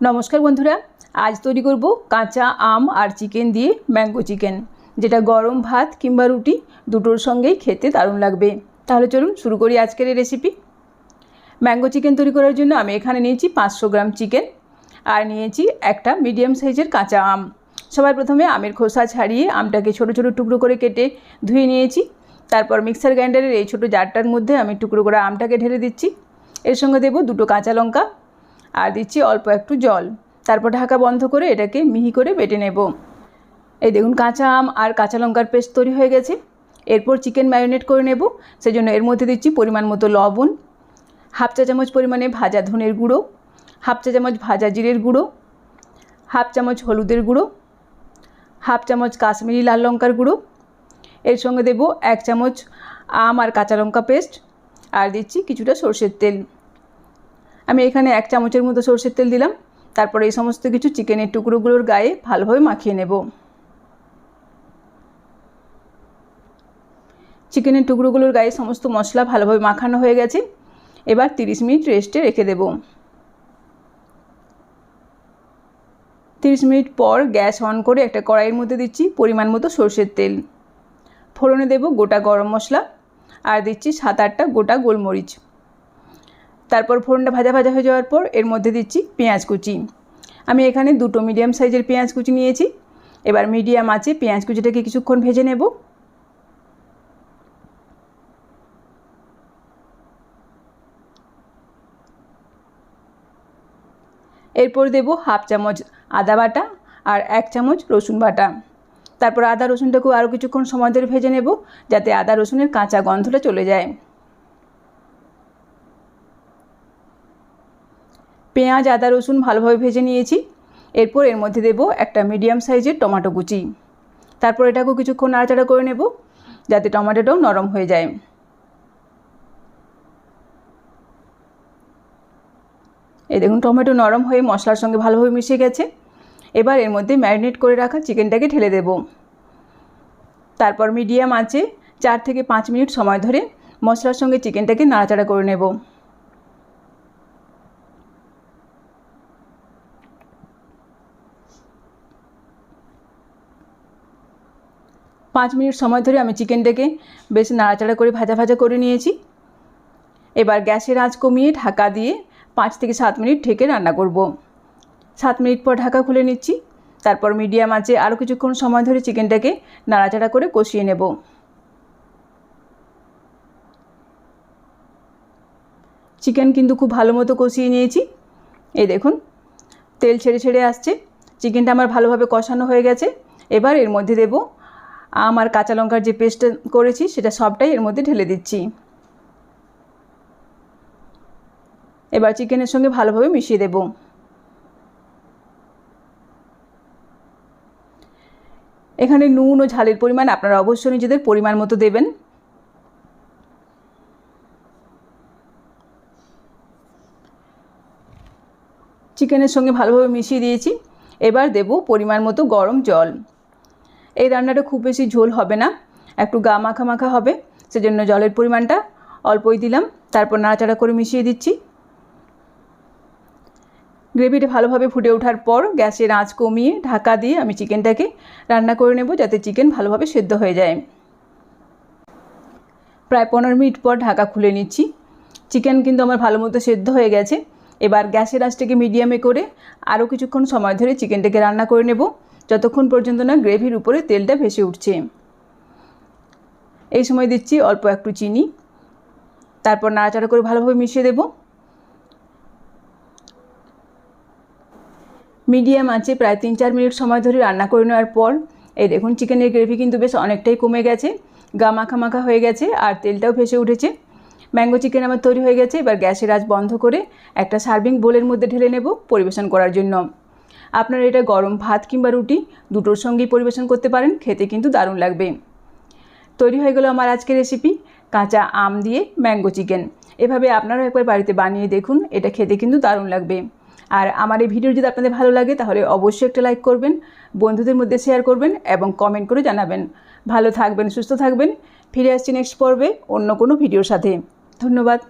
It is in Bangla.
নমস্কার বন্ধুরা, আজ তৈরি করব কাঁচা আম আর চিকেন দিয়ে ম্যাঙ্গো চিকেন, যেটা গরম ভাত কিংবা রুটি দুটোর সঙ্গেই খেতে দারুণ লাগবে। তাহলে চলুন শুরু করি আজকের এই রেসিপি ম্যাঙ্গো চিকেন তৈরি করার জন্য আমি এখানে নিয়েছি পাঁচশো গ্রাম চিকেন আর নিয়েছি একটা মিডিয়াম সাইজের কাঁচা আম। সবার প্রথমে আমের খোসা ছাড়িয়ে আমটাকে ছোট ছোট টুকরো করে কেটে ধুয়ে নিয়েছি। তারপর মিক্সার গ্রাইন্ডারের এই ছোটো জারটার মধ্যে আমি টুকরো করে আমটাকে ঢেলে দিচ্ছি। এর সঙ্গে দেবো দুটো কাঁচা লঙ্কা আর দিচ্ছি অল্প একটু জল। তারপর ঢাকা বন্ধ করে এটাকে মিহি করে বেটে নেব। এই দেখুন, কাঁচা আম আর কাঁচা লঙ্কার পেস্ট তৈরি হয়ে গেছে। এরপর চিকেন ম্যারিনেট করে নেব। সেজন্য এর মধ্যে দিচ্ছি পরিমাণ মতো লবণ, হাফ চা চামচ পরিমাণে ভাজা ধনের গুঁড়ো, হাফ চা চামচ ভাজা জিরের গুঁড়ো, হাফ চামচ হলুদের গুঁড়ো, হাফ চামচ কাশ্মীরি লাল লঙ্কার গুঁড়ো। এর সঙ্গে দেব এক চামচ আম আর কাঁচা লঙ্কা পেস্ট। আর দিচ্ছি কিছুটা সর্ষের তেল। আমি এখানে এক চামচের মতো সর্ষের তেল দিলাম। তারপরে এই সমস্ত কিছু চিকেনের টুকরোগুলোর গায়ে ভালোভাবে মাখিয়ে নেব। চিকেনের টুকরোগুলোর গায়ে সমস্ত মশলা ভালোভাবে মাখানো হয়ে গেছে। এবার তিরিশ মিনিট রেস্টে রেখে দেব। তিরিশ মিনিট পর গ্যাস অন করে একটা কড়াইয়ের মধ্যে দিচ্ছি পরিমাণ মতো সর্ষের তেল। ফোড়নে দেব গোটা গরম মশলা। আর দিচ্ছি সাত আটটা গোটা গোলমরিচ। তারপর ফোড়নটা ভাজা ভাজা হয়ে যাওয়ার পর এর মধ্যে দিচ্ছি পেঁয়াজ কুচি। আমি এখানে দুটো মিডিয়াম সাইজের পেঁয়াজ কুচি নিয়েছি। এবার মিডিয়াম আছে পেঁয়াজ কুচিটাকে কিছুক্ষণ ভেজে নেব। এরপর দেব হাফ চামচ আদা বাটা আর এক চামচ রসুন বাটা। তারপর আদা রসুনটাকেও আরও কিছুক্ষণ সময় ধরে ভেজে নেব যাতে আদা রসুনের কাঁচা গন্ধটা চলে যায়। পেঁয়াজ, আদা, রসুন ভালোভাবে ভেজে নিয়েছি। এরপর এর মধ্যে দেব একটা মিডিয়াম সাইজের টমেটো কুচি। তারপর এটাকেও কিছুক্ষণ নাড়াচাড়া করে নেব, যাতে টমেটোটাও নরম হয়ে যায়। এই দেখুন, টমেটো নরম হয়ে মশলার সঙ্গে ভালোভাবে মিশে গেছে। এবার এর মধ্যে ম্যারিনেট করে রাখা চিকেনটাকে ঢেলে দেব। তারপর মিডিয়াম আছে চার থেকে পাঁচ মিনিট সময় ধরে মশলার সঙ্গে চিকেনটাকে নাড়াচাড়া করে নেব। পাঁচ মিনিট সময় ধরে আমি চিকেনটাকে বেশ নাড়াচাড়া করে ভাজা ভাজা করে নিয়েছি। এবার গ্যাসের আঁচ কমিয়ে ঢাকা দিয়ে পাঁচ থেকে সাত মিনিট ঢেকে রান্না করব। সাত মিনিট পর ঢাকা খুলে নিচ্ছি। তারপর মিডিয়াম আঁচে আরও কিছুক্ষণ সময় ধরে চিকেনটাকে নাড়াচাড়া করে কষিয়ে নেব। চিকেন কিন্তু খুব ভালো মতো কষিয়ে নিয়েছি। এই দেখুন, তেল ছেড়ে ছেড়ে আসছে। চিকেনটা আমার ভালোভাবে কষানো হয়ে গেছে। এবার এর মধ্যে দেব আম আর কাঁচা লঙ্কার যে পেস্টটা করেছি, সেটা সবটাই এর মধ্যে ঢেলে দিচ্ছি। এবার চিকেনের সঙ্গে ভালোভাবে মিশিয়ে দেব। এখানে নুন ও ঝালের পরিমাণ আপনারা অবশ্যই নিজেদের পরিমাণ মতো দেবেন। চিকেনের সঙ্গে ভালোভাবে মিশিয়ে দিয়েছি। এবার দেব পরিমাণ মতো গরম জল। এই রান্নাটা খুব বেশি ঝোল হবে না, একটু গা মাখা মাখা হবে, সেজন্য জলের পরিমাণটা অল্পই দিলাম, তারপর নাড়াচাড়া করে মিশিয়ে দিচ্ছি। গ্রেভিটা ভালোভাবে ফুটে ওঠার পর গ্যাসের আঁচ কমিয়ে ঢাকা দিয়ে আমি চিকেনটাকে রান্না করে নেব যাতে চিকেন ভালোভাবে সেদ্ধ হয়ে যায়। প্রায় পনেরো মিনিট পর ঢাকা খুলে নিচ্ছি। চিকেন কিন্তু আমার ভালো মতো সেদ্ধ হয়ে গেছে। এবার গ্যাসের আঁচটাকে মিডিয়ামে করে আরও কিছুক্ষণ সময় ধরে চিকেনটাকে রান্না করে নেব। যতক্ষণ পর্যন্ত না গ্রেভির উপরে তেলটা ভেসে উঠছে। এই সময় দিচ্ছি অল্প একটু চিনি। তারপর নাড়াচাড়া করে ভালোভাবে মিশিয়ে দেবো। মিডিয়াম আঁচে প্রায় তিন চার মিনিট সময় ধরে রান্না করে নেওয়ার পর, এই দেখুন চিকেনের গ্রেভি কিন্তু বেশ অনেকটাই কমে গেছে, গা মাখা মাখা হয়ে গেছে আর তেলটাও ভেসে উঠেছে। ম্যাঙ্গো চিকেন আমার তৈরি হয়ে গেছে, এবার গ্যাসের আজ বন্ধ করে একটা সার্ভিং বোলের মধ্যে ঢেলে নেব পরিবেশন করার জন্য। আপনারা এটা গরম ভাত কিংবা রুটি দুটোর সঙ্গেই পরিবেশন করতে পারেন, খেতে কিন্তু দারুণ লাগবে। তৈরি হয়ে গেল আমার আজকের রেসিপি কাঁচা আম দিয়ে ম্যাঙ্গো চিকেন এভাবে আপনারাও একবার বাড়িতে বানিয়ে দেখুন, এটা খেতে কিন্তু দারুণ লাগবে। আর আমার এই ভিডিও যদি আপনাদের ভালো লাগে, তাহলে অবশ্যই একটা লাইক করবেন, বন্ধুদের মধ্যে শেয়ার করবেন এবং কমেন্ট করে জানাবেন। ভালো থাকবেন, সুস্থ থাকবেন, ফিরে আসছি নেক্সট পর্বে অন্য কোনো ভিডিওর সাথে। ধন্যবাদ।